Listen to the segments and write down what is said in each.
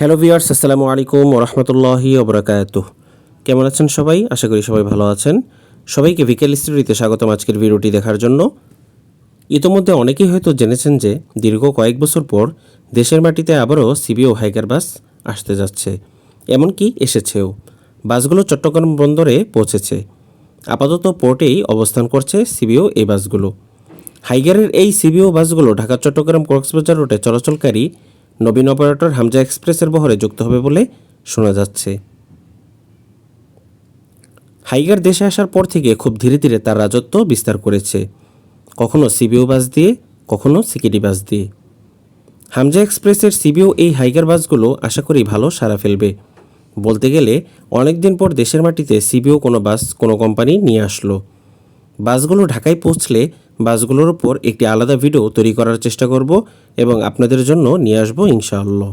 Hello viewers আসসালামু আলাইকুম ওরহমতুল্লাহি ওবরাকাত কেমন আছেন সবাই? আশা করি সবাই ভালো আছেন। সবাইকে বিকেল স্টুডিওতে স্বাগতম আজকের ভিডিওটি দেখার জন্য। ইতোমধ্যে অনেকেই হয়তো জেনেছেন যে দীর্ঘ কয়েক বছর পর দেশের মাটিতে আবারও সিবিও হাইকার বাস আসতে যাচ্ছে। এমনকি এসেছেও। বাসগুলো চট্টগ্রাম বন্দরে পৌঁছেছে। আপাতত পোর্টেই অবস্থান করছে সিবিও এই বাসগুলো। হাইগারের এই সিবিও বাসগুলো ঢাকা চট্টগ্রাম কক্সবাজার রুটে চলাচলকারী নবীন অপারেটর হামজা এক্সপ্রেসের বহরে যুক্ত হবে বলে শোনা যাচ্ছে। হাইগার দেশে আসার পর থেকে খুব ধীরে ধীরে তার রাজত্ব বিস্তার করেছে। কখনো সিবিও বাস দিয়ে, কখনো সিকিডি বাস দিয়ে। হামজা এক্সপ্রেসের সিবিও এই হাইগার বাসগুলো আশা করি ভালো সারা ফেলবে। বলতে গেলে অনেক দিন পর দেশের মাটিতে সিবিও কোনো বাস, কোনো কোম্পানি নিয়ে আসলো। বাসগুলো ঢাকায় পৌঁছলে বাসগুলোর উপর একটি আলাদা ভিডিও তৈরি করার চেষ্টা করব এবং আপনাদের জন্য নিয়ে আসব ইনশাআল্লাহ।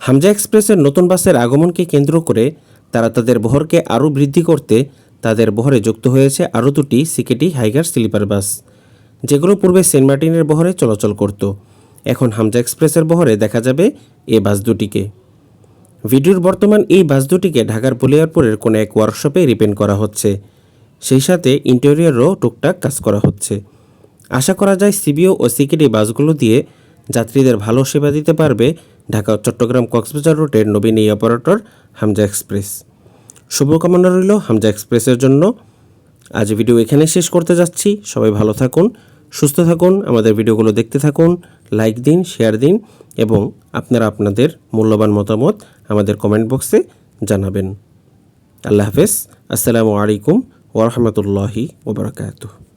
হামজা এক্সপ্রেসের নতুন বাসের আগমনকে কেন্দ্র করে তারা তাদের বহরকে আরও বৃদ্ধি করতে তাদের বহরে যুক্ত হয়েছে আরও দুটি সিকেটি হাইগার স্লিপার বাস, যেগুলো পূর্বে সেন্ট মার্টিনের বহরে চলাচল করত। এখন হামজা এক্সপ্রেসের বহরে দেখা যাবে এ বাস দুটিকে। ভিডিওর বর্তমান এই বাস দুটিকে ঢাকার বলিয়ারপুরের কোনো এক ওয়ার্কশপে রিপেন্ট করা হচ্ছে। সেই সাথে ইন্টেরিয়ারও টুকটাক কাজ করা হচ্ছে। আশা করা যায় সিবিও ও সিকিডি বাসগুলো দিয়ে যাত্রীদের ভালো সেবা দিতে পারবে ঢাকা চট্টগ্রাম কক্সবাজার রুটের নবীন এই অপারেটর হামজা এক্সপ্রেস। শুভকামনা রইল হামজা এক্সপ্রেসের জন্য। আজ ভিডিও এখানে শেষ করতে যাচ্ছি। সবাই ভালো থাকুন, সুস্থ থাকুন, আমাদের ভিডিওগুলো দেখতে থাকুন লাইক দিন শেয়ার দিন এবং আপনারা আপনাদের মূল্যবান মতামত আমাদের কমেন্ট বক্সে জানাবেন। আল্লাহ হাফেজ, আসসালামু আলাইকুম ওরহমতুল্লাহি ওবরাকাতুহ